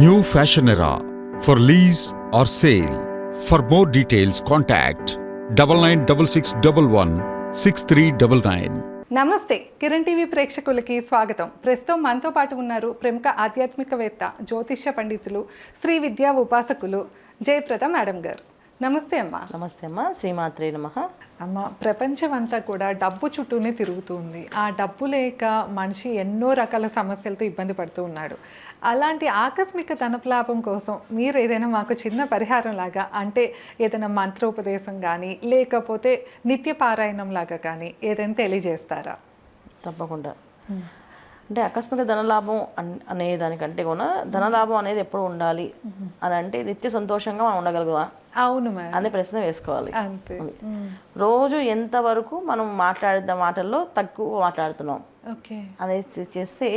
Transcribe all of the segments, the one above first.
New fashion era for lease or sale for more details contact double nine double six double one six three double nine namaste Kiran TV ప్రేక్షకులకి స్వాగతం. ప్రస్తుతం మనతో పాటు ఉన్నారు ప్రముఖ ఆధ్యాత్మికవేత్త జ్యోతిష్య పండితులు శ్రీ విద్యా ఉపాసకులు జయప్రద మేడం గారు. నమస్తే అమ్మా. నమస్తే అమ్మ శ్రీమాత్రే నమ. అమ్మ ప్రపంచం అంతా కూడా డబ్బు చుట్టూనే తిరుగుతుంది. ఆ డబ్బు లేక మనిషి ఎన్నో రకాల సమస్యలతో ఇబ్బంది పడుతూ ఉన్నాడు. అలాంటి ఆకస్మిక ధనలాభం కోసం మీరు ఏదైనా మాకు చిన్న పరిహారం లాగా అంటే ఏదైనా మంత్రోపదేశం కానీ లేకపోతే నిత్య పారాయణం లాగా కానీ ఏదైనా తెలియజేస్తారా? తప్పకుండా. అంటే ఆకస్మిక ధనలాభం అన్- అనే దానికంటే కూడా ధనలాభం అనేది ఎప్పుడు ఉండాలి అని అంటే నిత్య సంతోషంగా మనం ఉండగలుగుదా అవును అనే ప్రశ్న వేసుకోవాలి. రోజు ఎంతవరకు మనం మాట్లాడిన మాటల్లో తక్కువ మాట్లాడుతున్నాం? ఓకే. అనేది చేస్తే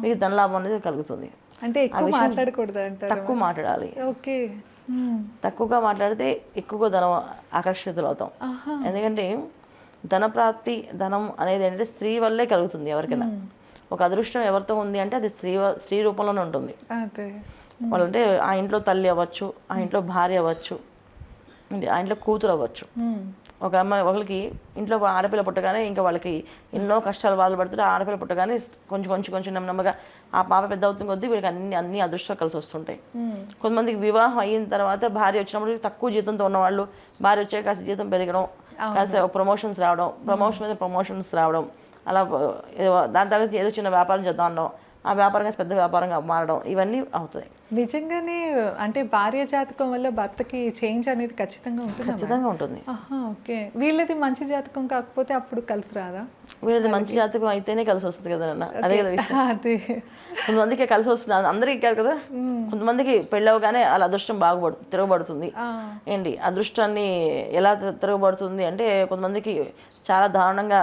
మీకు ధనలాభం అనేది కలుగుతుంది. అంటే ఎక్కువ మాట్లాడకూడదు అంటారు తక్కువ మాట్లాడాలి. ఓకే. తక్కువగా మాట్లాడితే ఎక్కువగా ధనం ఆకర్షితులు అవుతాం. ఎందుకంటే ధన ప్రాప్తి ధనం అనేది ఏంటంటే స్త్రీ వల్లే కలుగుతుంది ఎవరికైనా. ఒక అదృష్టం ఎవరితో ఉంది అంటే అది స్త్రీ స్త్రీ రూపంలోనే ఉంటుంది. వాళ్ళంటే ఆ ఇంట్లో తల్లి అవ్వచ్చు ఆ ఇంట్లో భార్య అవ్వచ్చు ఆ ఇంట్లో కూతురు అవ్వచ్చు. ఒక అమ్మాయి ఒకరికి ఇంట్లో ఆడపిల్ల పుట్టగానే ఇంకా వాళ్ళకి ఎన్నో కష్టాలు బాధలు పడుతుంటే ఆ ఆడపిల్ల పుట్టగానే కొంచెం కొంచెం కొంచెం నెమ్మ- నెమ్మగా ఆ పాప పెద్ద అవుతుంది కొద్దీ వీళ్ళకి అన్ని అన్ని అదృష్టాలు కలిసి వస్తుంటాయి. కొంతమందికి వివాహం అయిన తర్వాత భార్య వచ్చినప్పుడు తక్కువ జీతంతో ఉన్నవాళ్ళు భార్య వచ్చాక కాస్త జీతం పెరగడం కాస్త ప్రమోషన్స్ రావడం ప్రమోషన్ మీద ప్రమోషన్స్ రావడం అలా దాని తర్వాత ఏదో చిన్న వ్యాపారం చేద్దాం అనడం ఆ వ్యాపారం కాస్త పెద్ద వ్యాపారంగా మారడం ఇవన్నీ అవుతాయి. నిజంగానే అంటే భార్య జాతకం వల్ల భర్తకి చేంజ్ అనేది ఖచ్చితంగా ఉంటుందా? ఖచ్చితంగా ఉంటుంది. ఓకే. వీళ్ళది మంచి జాతకం కాకపోతే అప్పుడు కలిసి రాదా? వీళ్ళది మంచి జాతకం అయితేనే కలిసి వస్తుంది కదా నాన్న? అదే కదా అదే. కొంతమందికి కలిసి వస్తుంది. అందరికీ కాదు కదా? కొంతమందికి పెళ్ళవగానే వాళ్ళ అదృష్టం బాగుపడు తిరగబడుతుంది. ఏంటి? అదృష్టాన్ని ఎలా తిరగబడుతుంది అంటే కొంతమందికి చాలా దారుణంగా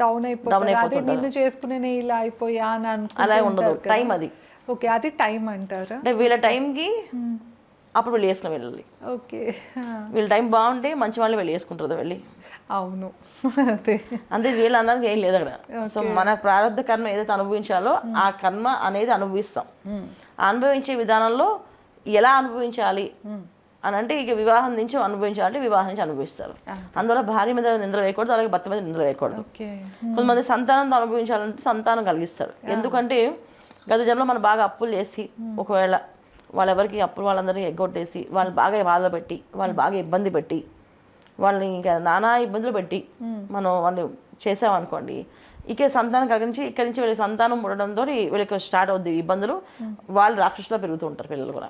డౌన్ అయిపోతారు. అదే నిన్ను చేసుకునే ఇలా అయిపోయా అని అలా ఉండదు. టైం అది. ఓకే అది టైం అంటారా? అంటే వీళ్ళ టైంకి అప్పుడు వెళ్ళి వేసుకుని వెళ్ళాలి ఓకే వీళ్ళ టైం బాగుంటే మంచి వాళ్ళు వెళ్ళి వేసుకుంటారు వెళ్ళి. అవును. అదే. అంతే వీళ్ళు అనడానికి ఏం లేదు అక్కడ. సో మన ప్రారంభ కర్మ ఏదైతే అనుభవించాలో ఆ కర్మ అనేది అనుభవిస్తాం. అనుభవించే విధానంలో ఎలా అనుభవించాలి? అని అంటే ఇక వివాహం నుంచి అనుభవించాలంటే వివాహం నుంచి అనుభవిస్తారు. అందువల్ల భార్య మీద నిద్ర వేయకూడదు అలాగే భర్త మీద నిద్ర వేయకూడదు. కొంతమంది సంతానంతో అనుభవించాలంటే సంతానం కలిగిస్తారు. ఎందుకంటే గత జన్మలో మనం బాగా అప్పులు చేసి ఒకవేళ వాళ్ళెవరికి అప్పులు వాళ్ళందరికీ ఎగ్గొట్టేసి వాళ్ళు బాగా బాధ పెట్టి వాళ్ళు బాగా ఇబ్బంది పెట్టి వాళ్ళని ఇంకా నానా ఇబ్బందులు పెట్టి మనం వాళ్ళు చేసామనుకోండి ఇక సంతానం కలిగించి ఇక్కడి నుంచి వీళ్ళకి సంతానం పుట్టడంతో వీళ్ళకి స్టార్ట్ అవుద్ది ఇబ్బందులు. వాళ్ళు రాక్షసులా పెరుగుతూ ఉంటారు పిల్లలు కూడా.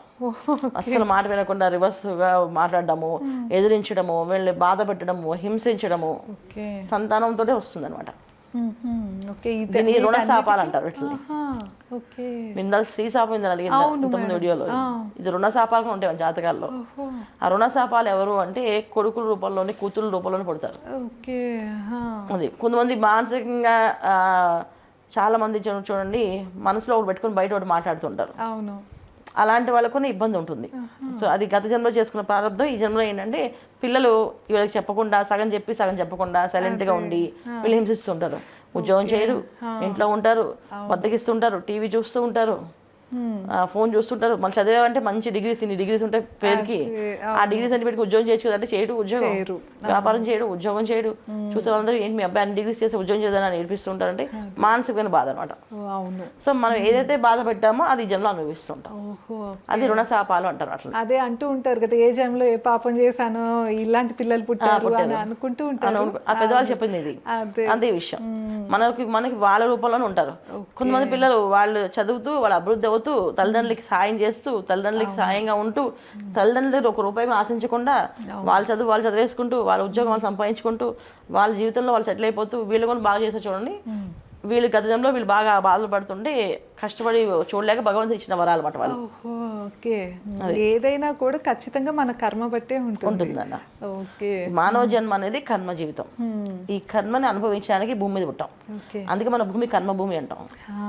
అస్సలు మాట వినకుండా రివర్స్గా మాట్లాడడము ఎదిరించడము వీళ్ళని బాధ పెట్టడము హింసించడము సంతానంతో వస్తుంది అనమాట దీన్ని రుణ శాపాలు అంటారు నిందలు స్త్రీ శాపం ఇందని అడిగింది ఇంతకుముందు వీడియోలో. ఇది రుణ శాపాలు ఉంటాయి జాతకాల్లో. ఆ రుణ శాపాలు ఎవరు అంటే కొడుకుల రూపంలోని కూతుళ్ళ రూపంలోనే పుడతారు. అది కొంతమంది మానసికంగా చాలా మంది చూడండి మనసులో ఒకటి పెట్టుకొని బయట ఒకటి మాట్లాడుతుంటారు. అవును. అలాంటి వాళ్ళకు ఇబ్బంది ఉంటుంది. సో అది గత జన్మలో చేసుకున్న ప్రారంభం. ఈ జన్మలో ఏంటంటే పిల్లలు వీళ్ళకి చెప్పకుండా సగం చెప్పి సగం చెప్పకుండా silent గా ఉండి వీళ్ళు హింసిస్తుంటారు. ఉద్యోగం చేయరు ఇంట్లో ఉంటారు బద్దకిస్తుంటారు టీవీ చూస్తూ ఉంటారు. ఫోన్ చూస్తుంటారు. మళ్ళీ చదివామంటే మంచి డిగ్రీస్ ఇన్ని డిగ్రీస్ ఉంటాయి పేరుకి. ఆ డిగ్రీస్ అన్ని పెట్టుకుని ఉద్యోగం చేయొచ్చు కదంటే చేయడు ఉద్యోగం. వ్యాపారం చేయడు ఉద్యోగం చేయడు. చూసే వాళ్ళందరూ ఏంటి మీ అబ్బాయి అన్ని డిగ్రీస్ చేసి ఉద్యోగం చేద్దామని నేర్పిస్తుంటారంటే మానసికమైన బాధ అనమాట సో మనం ఏదైతే బాధ పెట్టామో అది జన్మలో అనుభవిస్తుంటాం. అది రుణ శాపాలు అంటారు అట్లా. అదే అంటూ ఉంటారు కదా ఏ జన్మలో ఏ పాపం చేశానో ఇలాంటి పిల్లలు పుట్టారు అని అనుకుంటూ ఉంటారు. ఆ పెద్దవాళ్ళు చెప్పింది ఇది. అదే. విషయం. మనకి మనకి వాళ్ళ రూపంలోనే ఉంటారు. కొంతమంది పిల్లలు వాళ్ళు చదువుతూ వాళ్ళ అభివృద్ధి అవుతూ తల్లిదండ్రులకి సాయం చేస్తూ తల్లిదండ్రులకి సాయంగా ఉంటూ తల్లిదండ్రుల దగ్గర ఒక రూపాయి కూడా ఆశించకుండా వాళ్ళ చదువు వాళ్ళు చదివేసుకుంటూ వాళ్ళ ఉద్యోగం వాళ్ళు సంపాదించుకుంటూ వాళ్ళ జీవితంలో వాళ్ళు సెటిల్ అయిపోతూ వీళ్ళు కూడా బాగా చేస్తారు చూడండి. వీళ్ళు గత జన్మలో వీళ్ళు బాగా బాధలు పడుతుంటే కష్టపడి చూడలేక భగవంతుడు ఇచ్చిన వరాలు అన్నమాట వాళ్ళు. ఓకే. ఏదైనా కూడా ఖచ్చితంగా మన కర్మ బట్టే ఉంటుంది. ఓకే. మానవ జన్మ అనేది కర్మ జీవితం. ఈ కర్మని అనుభవించడానికి భూమి మీద పుట్టాం. అందుకే మన భూమి కర్మభూమి అంటాం. ఆ,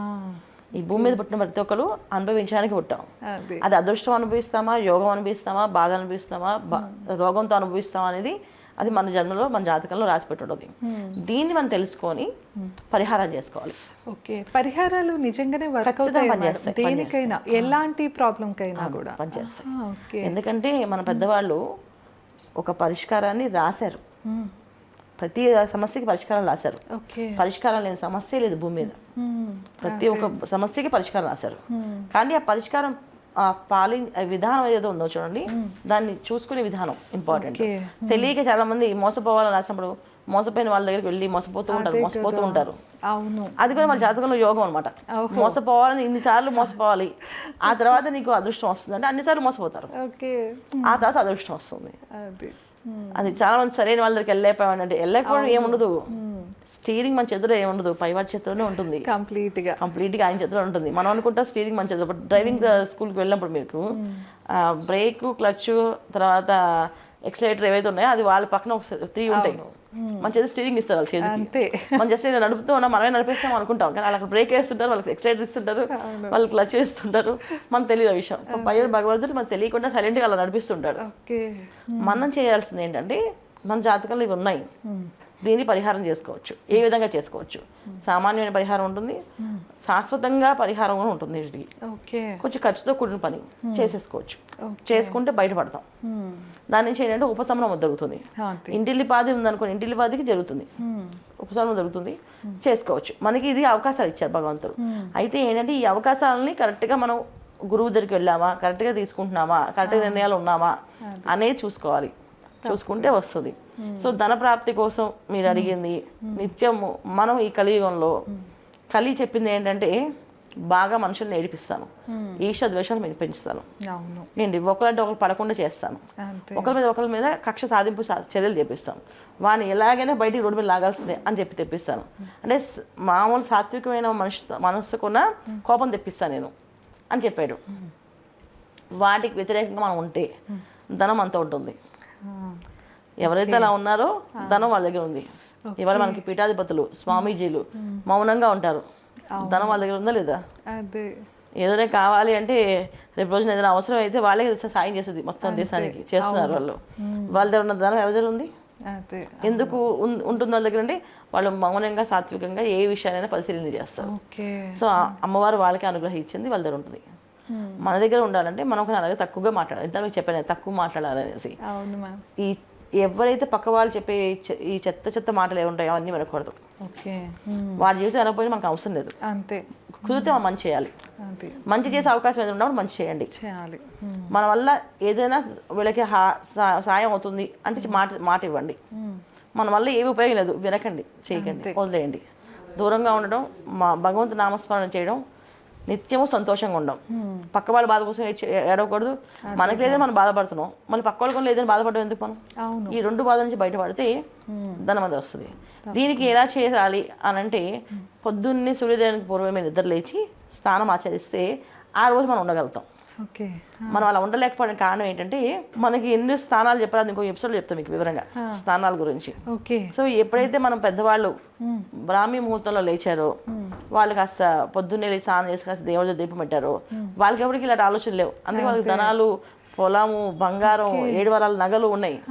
ఈ భూమి మీద పుట్టిన ప్రతి ఒక్కరు అనుభవించడానికి పుట్టాం. అదే. అది అదృష్టం అనుభవిస్తామా యోగం అనుభవిస్తామా బాధ అనుభవిస్తామా బా- రోగంతో అనుభవిస్తామా అనేది అది మన జన్మలో మన జాతకంలో రాసి పెట్టుంటుంది. దీన్ని మనం తెలుసుకొని పరిహారం చేసుకోవాలి. ఓకే. పరిహారాలు నిజంగానే వర్క్ దేనికైనా ఎలాంటి ప్రాబ్లంకైనా కూడా. పనిచేస్తాయి ఎందుకంటే మన పెద్దవాళ్ళు ఒక పరిష్కారాన్ని రాశారు. ప్రతి సమస్యకి పరిష్కారం రాశారు. పరిష్కారం లేని సమస్య లేదు భూమి మీద. ప్రతి ఒక్క సమస్యకి పరిష్కారం రాశారు. కానీ ఆ పరిష్కారం ఆ పాలి ఆ విధానం ఏదో ఉందో చూడండి. దాన్ని చూసుకునే విధానం ఇంపార్టెంట్. తెలియక చాలా మంది మోసపోవాలని రాసినప్పుడు మోసపోయిన వాళ్ళ దగ్గరికి వెళ్ళి మోసపోతూ ఉంటారు మోసపోతూ. ఉంటారు. అవును. అది కూడా మన జాతకంలో యోగం అనమాట మోసపోవాలని ఇన్నిసార్లు మోసపోవాలి. ఆ తర్వాత నీకు అదృష్టం వస్తుంది అంటే అన్నిసార్లు మోసపోతారు. ఆ తర్వాత అదృష్టం వస్తుంది. అది చాలా మంది సరైన వాళ్ళ దగ్గరికి వెళ్ళలేకపోయాడు అంటే వెళ్ళకపోవడం ఏముండదు. స్టీరింగ్ మన చేతిలో ఏముండదు. పైవాడి చేతిలోనే ఉంటుంది. కంప్లీట్గా కంప్లీట్గా ఆయన చేతిలో ఉంటుంది. మనం అనుకుంటా స్టీరింగ్ మన చేతిలో బట్ డ్రైవింగ్ స్కూల్కి వెళ్ళినప్పుడు మీకు బ్రేక్ క్లచ్ తర్వాత ఎక్సలేటర్ ఏవైతే ఉన్నాయో అది వాళ్ళ పక్కన ఒక త్రీ ఉంటాయి. మన చేతి స్టీరింగ్ ఇస్తారు వాళ్ళ చేతికి. అంతే. మనం జస్ట్ నడుపుతూ ఉన్నాం మనమే నడిపిస్తాం అనుకుంటాం. కానీ వాళ్ళకి బ్రేక్ వేస్తుంటారు వాళ్ళకి ఎక్సలేటర్ ఇస్తుంటారు వాళ్ళు క్లచ్ వేస్తుంటారు. మనకు తెలియదు ఆ విషయం. పై భగవంతుడు మనకు తెలియకుండా సైలెంట్గా అలా నడిపిస్తుంటాడు. మనం చేయాల్సింది ఏంటంటే మన జాతకంలో ఇవి ఉన్నాయి. దీన్ని పరిహారం చేసుకోవచ్చు. ఏ విధంగా చేసుకోవచ్చు? సామాన్యమైన పరిహారం ఉంటుంది. శాశ్వతంగా పరిహారం కూడా ఉంటుంది వీటికి కొంచెం ఖర్చుతో కూడిన పని చేసేసుకోవచ్చు. చేసుకుంటే బయటపడతాం. మ్మ్. దాని నుంచి ఏంటంటే ఉపశమనం జరుగుతుంది. ఇంటిల్లిపాది ఉందనుకోండి ఇంటిల్లిపాదికి జరుగుతుంది. మ్మ్. ఉపశమనం జరుగుతుంది. చేసుకోవచ్చు. మనకి ఇది అవకాశాలు ఇచ్చారు భగవంతుడు. అయితే ఏంటంటే ఈ అవకాశాలని కరెక్ట్గా మనం గురువు దగ్గరికి వెళ్ళామా కరెక్ట్గా తీసుకుంటున్నామా కరెక్ట్గా నిర్ణయాలు ఉన్నామా అనేది చూసుకోవాలి. చూసుకుంటే వస్తుంది. సో ధన ప్రాప్తి కోసం మీరు అడిగింది నిత్యము మనం ఈ కలియుగంలో కలి చెప్పింది ఏంటంటే బాగా మనుషుల్ని ఏడిపిస్తాను ఈష ద్వేషాలు నేను పెంచుతాను. ఏంటి? ఒకరంటే ఒకరు పడకుండా చేస్తాను. ఒకరి మీద ఒకరి మీద కక్ష సాధింపు చర్యలు చేపిస్తాను వాడిని ఎలాగైనా బయటికి రోడ్డు మీద లాగాల్సిందే అని చెప్పి తెప్పిస్తాను. అంటే మామూలు సాత్వికమైన మనిషి మనస్సుకున్న కోపం తెప్పిస్తాను నేను అని చెప్పాడు. వాటికి వ్యతిరేకంగా మనం ఉంటే ధనం అంత ఉంటుంది. ఎవరైతే అలా ఉన్నారో ధనం వాళ్ళ దగ్గర ఉంది. ఇవాళ మనకి పీఠాధిపతులు స్వామీజీలు మౌనంగా ఉంటారు. ధనం వాళ్ళ దగ్గర ఉందా లేదా? అదే. ఏదైనా కావాలి అంటే రేపు రోజున ఏదైనా అవసరం అయితే వాళ్ళే సాయం చేస్తుంది మొత్తం దేశానికి చేస్తున్నారు వాళ్ళు. వాళ్ళ దగ్గర ఉన్న ధనం ఎవరి దగ్గర ఉంది? ఎందుకు ఉంటుంది వాళ్ళ దగ్గర అంటే వాళ్ళు మౌనంగా సాత్వికంగా ఏ విషయాలైనా పరిశీలన చేస్తారు. సో అమ్మవారు వాళ్ళకి అనుగ్రహించింది వాళ్ళ దగ్గర ఉంటుంది. మన దగ్గర ఉండాలంటే మనం ఒక అలాగే తక్కువగా మాట్లాడాలి. ఇంత మీకు చెప్పాను తక్కువ మాట్లాడాలనేసి. ఈ ఎవరైతే పక్క వాళ్ళు చెప్పే ఈ చెత్త చెత్త మాటలు ఏముంటాయో అవన్నీ వినకూడదు. ఓకే. జీవితం అనకపోయినా మనకు అవసరం లేదు. అంతే. కుదిరితే మనం మంచి చేయాలి. మంచి చేసే అవకాశం ఏదైనా ఉన్నప్పుడు మంచి చేయండి. చేయాలి. మన వల్ల ఏదైనా వీళ్ళకి సాయం అవుతుంది అంటే మాట మాట ఇవ్వండి. మన వల్ల ఏమి ఉపయోగం లేదు. వినకండి చేయకండి వదిలేయండి. దూరంగా ఉండడం మా భగవంతు నామస్మరణ చేయడం నిత్యము సంతోషంగా ఉండడం పక్క వాళ్ళ బాధ కోసం ఏడవకూడదు. మనకి లేదని మనం బాధపడుతున్నాం. మళ్ళీ పక్క వాళ్ళ కోసం లేదని బాధపడడం ఎందుకు మనం? ఈ రెండు బాధల నుంచి బయటపడితే ధనం అది వస్తుంది. దీనికి ఎలా చేయాలి అని అంటే పొద్దున్నే సూర్యోదయానికి పూర్వమే నిద్ర లేచి స్నానం ఆచరిస్తే ఆ రోజు మనం ఉండగలుగుతాం. మనం అలా ఉండలేకపోవడానికి కారణం ఏంటంటే మనకి ఎన్ని స్థానాలు చెప్పాలి ఇంకో ఎపిసోడ్ చెప్తాం మీకు వివరంగా స్థానాల గురించి. ఓకే. సో ఎప్పుడైతే మనం పెద్దవాళ్ళు బ్రాహ్మీ ముహూర్తంలో లేచారో వాళ్ళు కాస్త పొద్దున్నే లేచి స్నానం చేసి కాస్త దేవుడి దీపం పెట్టారో వాళ్ళకి ఎవరికి ఇలాంటి ఆలోచనలు లేవు. అందుకే వాళ్ళకి ధనాలు పొలము బంగారం ఏడు వరాల నగలు ఉన్నాయి.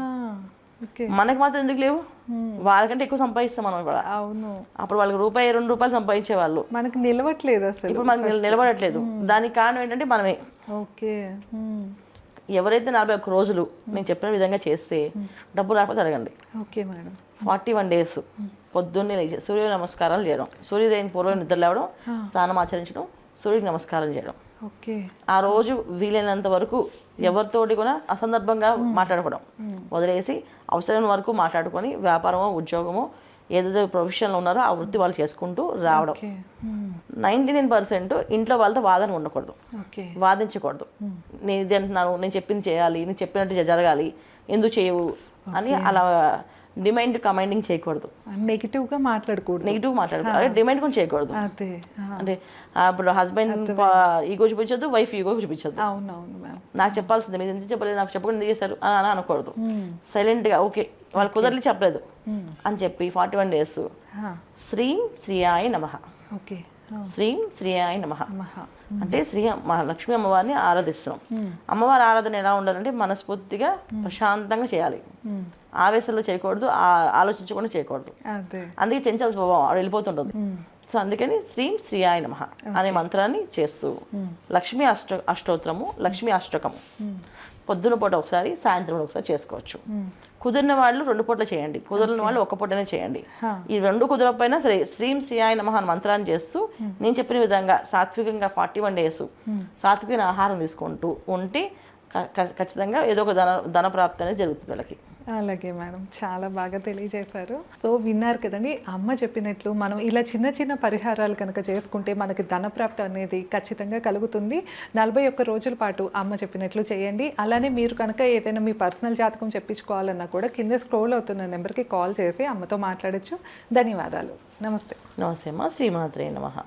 మనకి మాత్రం ఎందుకు లేవు? వాళ్ళకంటే ఎక్కువ సంపాదిస్తాం మనం కూడా. అవును. అప్పుడు వాళ్ళకి రూపాయి రెండు రూపాయలు సంపాదించేవాళ్ళు. మనకు నిలవట్లేదు అసలు. ఇప్పుడు మనకి నిల- నిలబడట్లేదు. దానికి కారణం ఏంటంటే మనమే. ఓకే. ఎవరైతే నలభై ఒక్క రోజులు నేను చెప్పిన విధంగా చేస్తే డబ్బు రాకపోతే అడగండి. Okay madam. Forty one days పొద్దున్నే లేచి సూర్య నమస్కారాలు చేయడం సూర్యోదయం పూర్వం నిద్ర లేవడం స్నానం ఆచరించడం సూర్యుడికి నమస్కారం చేయడం. ఓకే. ఆ రోజు వీలైనంత వరకు ఎవరితోటి కూడా అసందర్భంగా మాట్లాడుకోవడం. వదిలేసి అవసరం వరకు మాట్లాడుకొని వ్యాపారమో ఉద్యోగమో ఏదైతే ప్రొఫెషన్లో ఉన్నారో ఆ వృత్తి వాళ్ళు చేసుకుంటూ రావడం. మ్మ్. నైంటీ నైన్ పర్సెంట్ ఇంట్లో వాళ్ళతో వాదన ఉండకూడదు. వాదించకూడదు. నేను ఇది అంటున్నాను నేను చెప్పింది చేయాలి నేను చెప్పినట్టు జరగాలి ఎందుకు చేయవు అని అలా డిమైండ్ కమైండింగ్ చేయకూడదు. నెగిటివ్గా మాట్లాడకూడదు. నెగిటివ్ మాట్లాడకూడదు. అదే డిమైండ్ కూడా చేయకూడదు. అంటే ఇప్పుడు హస్బెండ్ ఈగో చూపించొద్దు వైఫ్ ఈగో చూపించొద్దు. అవునవును నాకు చెప్పాల్సింది మీరు ఎందుకు చెప్పలేదు నాకు చెప్పకుండా ఎందుకు చేశారు? అని అనకూడదు. సైలెంట్గా ఓకే. వాళ్ళు కుదరలి చెప్పలేదు. అని చెప్పి ఫార్టీ వన్ డేస్. శ్రీ శ్రీయాయ నమ. ఓకే. శ్రీం శ్రీయాయ నమ. అంటే శ్రీ మా లక్ష్మీ అమ్మవారిని ఆరాధిస్తున్నాం. అమ్మవారి ఆరాధన ఎలా ఉండాలంటే మనస్ఫూర్తిగా ప్రశాంతంగా చేయాలి. ఆవేశంలో చేయకూడదు ఆలోచించకుండా చేయకూడదు. అదే. అందుకే చెంచాల్సిన స్వభావం ఆవిడ వెళ్ళిపోతుంటుంది. సో అందుకని శ్రీం శ్రీయాయ నమ అనే మంత్రాన్ని చేస్తూ లక్ష్మీ అష్ట అష్టోత్తరము లక్ష్మీ అష్టకము. పొద్దున పూట ఒకసారి సాయంత్రం ఒకసారి చేసుకోవచ్చు. కుదిరిన వాళ్ళు రెండు పూటలు చేయండి. కుదిరిన వాళ్ళు ఒక పూటనే చేయండి. ఈ రెండు కుదరకపోయినా సరే శ్రీం శ్రీయాయ నమ అనే మంత్రాన్ని చేస్తూ నేను చెప్పిన విధంగా సాత్వికంగా ఫార్టీ వన్ డేస్ సాత్వికమైన ఆహారం తీసుకుంటూ ఉంటే ఖచ్చితంగా ఏదో ఒక ధన ధన ప్రాప్తి అనేది జరుగుతుంది వాళ్ళకి. అలాగే మేడం. చాలా బాగా తెలియజేశారు. సో విన్నారు కదండి అమ్మ చెప్పినట్లు మనం ఇలా చిన్న చిన్న పరిహారాలు కనుక చేసుకుంటే మనకి ధనప్రాప్తి అనేది ఖచ్చితంగా కలుగుతుంది. నలభై ఒక్క రోజుల పాటు అమ్మ చెప్పినట్లు చేయండి. అలానే మీరు కనుక ఏదైనా మీ పర్సనల్ జాతకం చెప్పించుకోవాలన్నా కూడా కింద స్క్రోల్ అవుతున్న నెంబర్కి కాల్ చేసి అమ్మతో మాట్లాడొచ్చు. ధన్యవాదాలు. నమస్తే. నమస్తే అమ్మ. శ్రీమాత్రే నమ.